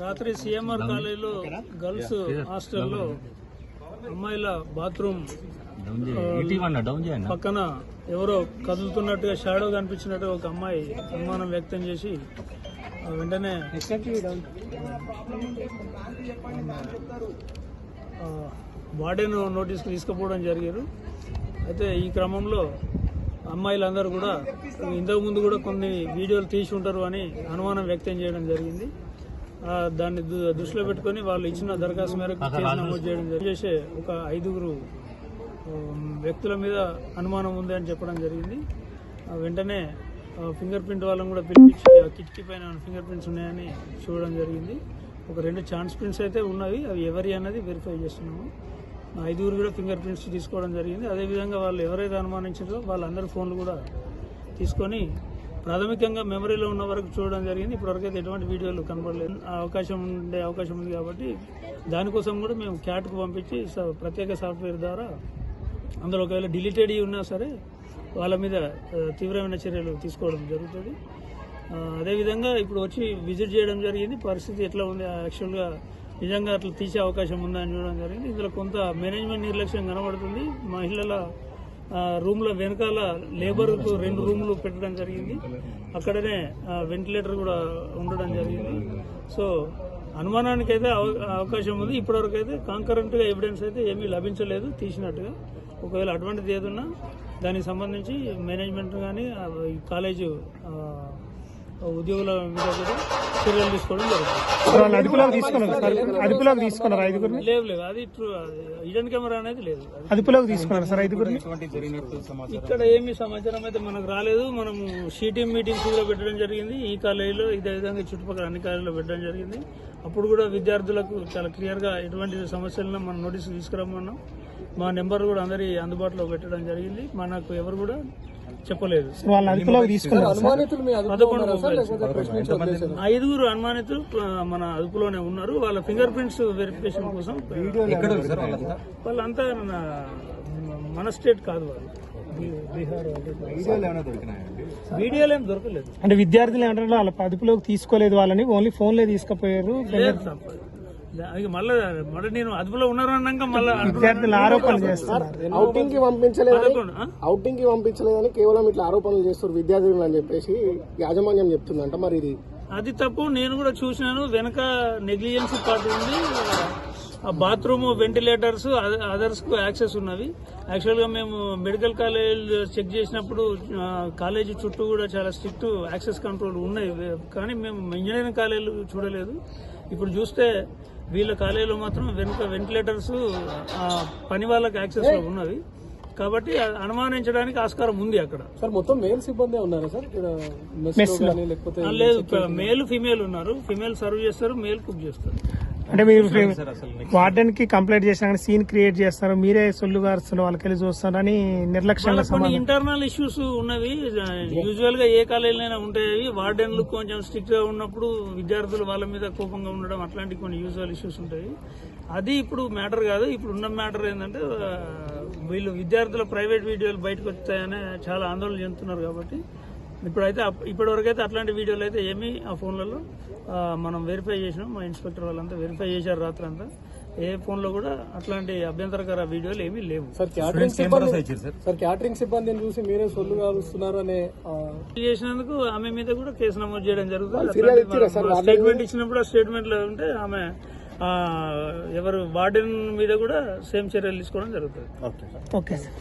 రాత్రి సిఎంఆర్ కాలేజీలో గర్ల్స్ హాస్టల్లో అమ్మాయిల బాత్రూమ్ పక్కన ఎవరో కదులుతున్నట్టుగా షాడో కనిపించినట్టుగా ఒక అమ్మాయి అనుమానం వ్యక్తం చేసి వెంటనే ఆ, వార్డెన్ నోటీస్కి తీసుకుపోవడం జరిగారు. అయితే ఈ క్రమంలో అమ్మాయిలందరూ కూడా ఇంతకు ముందు కూడా కొన్ని వీడియోలు తీసి ఉంటారు అని అనుమానం వ్యక్తం చేయడం జరిగింది. దాన్ని దు- దృష్టిలో పెట్టుకొని వాళ్ళు ఇచ్చిన దరఖాస్తు మేరకు కేసు నమోదు చేయడం చేసే ఒక ఐదుగురు వ్యక్తుల మీద అనుమానం ఉంది అని చెప్పడం జరిగింది. ఆ, వెంటనే ఫింగర్ ప్రింట్ వాళ్ళని కూడా పిలిపించి ఆ కిటికీ పైన ఫింగర్ ప్రింట్స్ ఉన్నాయని చూడడం జరిగింది. ఒక రెండు ఛాన్స్ ప్రింట్స్ అయితే ఉన్నవి. అవి ఎవరి అన్నది వెరిఫై చేస్తున్నాము. ఆ ఐదుగురు కూడా ఫింగర్ ప్రింట్స్ తీసుకోవడం జరిగింది. అదేవిధంగా వాళ్ళు ఎవరైతే అనుమానించారో వాళ్ళందరి ఫోన్లు కూడా తీసుకొని ప్రాథమికంగా మెమరీలో ఉన్న వరకు చూడడం జరిగింది. ఇప్పటివరకు అయితే ఎటువంటి వీడియోలు కనబడలేదు. ఆ అవకాశం ఉండే అవకాశం ఉంది కాబట్టి దానికోసం కూడా మేము క్యాట్కు పంపించి స- ప్రత్యేక సాఫ్ట్వేర్ ద్వారా అందులో ఒకవేళ డిలీటెడ్ ఉన్నా సరే వాళ్ళ మీద తీవ్రమైన చర్యలు తీసుకోవడం జరుగుతుంది. అదేవిధంగా ఇప్పుడు వచ్చి విజిట్ చేయడం జరిగింది. పరిస్థితి ఎట్లా ఉంది? యాక్చువల్గా నిజంగా అట్లా తీసే అవకాశం ఉందా అని చూడడం జరిగింది. ఇందులో కొంత మేనేజ్మెంట్ నిర్లక్ష్యం కనబడుతుంది. మహిళల రూమ్ల వెనకాల లేబర్కు రెండు రూములు పెట్టడం జరిగింది. అక్కడనే వెంటిలేటర్ కూడా ఉండడం జరిగింది. సో అనుమానానికి అయితే అవ- అవకాశం ఉంది. ఇప్పటివరకు అయితే కాంకరెంట్గా ఎవిడెన్స్ అయితే ఏమీ లభించలేదు. తీసినట్టుగా. ఒకవేళ అటువంటిది ఏదన్నా దానికి సంబంధించి మేనేజ్మెంట్ కానీ ఈ కాలేజు ఉద్యోగుల మీద కూడా చర్యలు తీసుకోవడం జరుగుతుంది. అదుపులోకి తీసుకున్నారు. సార్ అదుపులోకి తీసుకున్నారు ఐదుగురిని? లేవు లేవు అది ఇడెన్ కెమెరా అనేది లేదు. అది అదుపులోకి తీసుకున్నారు సార్ ఐదుగురిని? ఇక్కడ ఏమి సమాచారం అయితే మనకు రాలేదు. మనము షీటీఎం మీటింగ్స్ కూడా పెట్టడం జరిగింది. ఈ కాలేజీలో ఇదే విధంగా చుట్టుపక్కల అన్ని కాలేజీలో పెట్టడం జరిగింది. అప్పుడు కూడా విద్యార్థులకు చాలా క్లియర్గా ఎటువంటి సమస్యలను మనం నోటీసు తీసుకురమ్మన్నాం మా నెంబర్ కూడా అందరి అందుబాటులో పెట్టడం జరిగింది. మనకు ఎవరు కూడా చెప్పలేదు. వాళ్ళని అదుపులోకి తీసుకున్నారు సార్. పదకొండు మొబైల్స్. ఐదుగురు అనుమానితులు మన అదుపులోనే ఉన్నారు. వాళ్ళ ఫింగర్ ప్రింట్స్ వెరిఫికేషన్ కోసం వాళ్ళంతా? మన స్టేట్ కాదు వాళ్ళు. వాళ్ళు. వీడియోలు ఏం దొరకలేదు. అంటే విద్యార్థులు ఏమంటారు? వాళ్ళ అదుపులోకి తీసుకోలేదు వాళ్ళని. ఓన్లీ ఫోన్లే తీసుకుపోయారు. అది మళ్ళా మళ్ళీ నేను అదుపులో ఉన్నారు అన్నాక మళ్ళీ విద్యార్థులు ఆరోపణలు చేస్తున్నారు. అవుటింగ్కి పంపించలేదని ఆ? అవుటింగ్కి పంపించలేదని కేవలం ఇట్లా ఆరోపణలు చేస్తారు విద్యార్థులు అని చెప్పేసి యాజమాన్యం చెప్తుందంట మరి ఇది. అది తప్పు నేను కూడా చూసినాను. వెనక నెగ్లిజెన్సీ పార్ట్ ఉంది. ఆ బాత్రూమ్ వెంటిలేటర్స్ అదర్స్కు యాక్సెస్ ఉన్నవి. యాక్చువల్గా మేము మెడికల్ కాలేజ్ చెక్ చేసినప్పుడు కాలేజీ చుట్టూ కూడా చాలా స్ట్రిక్ట్ యాక్సెస్ కంట్రోల్ ఉన్నాయి. కానీ మేము ఇంజనీరింగ్ కాలేజీలు చూడలేదు. ఇప్పుడు చూస్తే వీళ్ళ కాలేజీలో మాత్రం వెనుక వెంటిలేటర్స్ పని వాళ్ళకి యాక్సెస్లో ఉన్నవి. కాబట్టి అనుమానించడానికి ఆస్కారం ఉంది అక్కడ. సార్ మొత్తం మేల్ సిబ్బంది ఉన్నారా సార్? లేదు మేల్ ఫీమేల్ ఉన్నారు. ఫీమేల్ సర్వ్ చేస్తారు మేల్ కుక్ చేస్తారు. అంటే మీరు వార్డెన్కి కంప్లైంట్ చేసినా కానీ సీన్ క్రియేట్ చేస్తారు. మీరే సొల్లు గారుస్తున్నారు వాళ్ళకి వెళ్ళి చూస్తారని నిర్లక్ష్యంగా కొన్ని ఇంటర్నల్ ఇష్యూస్ ఉన్నవి యూజువల్గా ఏ కాలేజీలైనా ఉంటాయి వార్డెన్లు కొంచెం స్ట్రిక్ట్గా ఉన్నప్పుడు విద్యార్థులు వాళ్ళ మీద కోపంగా ఉండడం అట్లాంటి కొన్ని యూజువల్ ఇష్యూస్ ఉంటాయి. అది ఇప్పుడు మ్యాటర్ కాదు. ఇప్పుడు ఉన్న మ్యాటర్ ఏంటంటే వీళ్ళు విద్యార్థుల ప్రైవేట్ వీడియోలు బయటకు వచ్చాయని చాలా ఆందోళన చెందుతున్నారు కాబట్టి ఇప్పుడైతే అప్- ఇప్పటివరకు అయితే అట్లాంటి వీడియోలు అయితే ఏమీ ఆ ఫోన్లలో మనం వెరిఫై చేసినాం. మా ఇన్స్పెక్టర్ వాళ్ళంతా వెరిఫై చేశారు రాత్రి అంతా ఏ ఫోన్లో కూడా అట్లాంటి అభ్యంతరకర వీడియోలు ఏమీ లేవు. సార్ క్యాటరింగ్ సిబ్బంది సార్. క్యాటరింగ్ సిబ్బందిని చూసి మీరే సొల్లు కాలుస్తున్నారు అనే ఆ, చేసినందుకు ఆమె మీద కూడా కేసు నమోదు చేయడం జరుగుతుంది. స్టేట్మెంట్ ఇచ్చినప్పుడు ఆ స్టేట్మెంట్లో ఉంటే ఆమె ఎవరు వార్డెన్ మీద కూడా సేమ్ చర్యలు తీసుకోవడం జరుగుతుంది. Okay sir.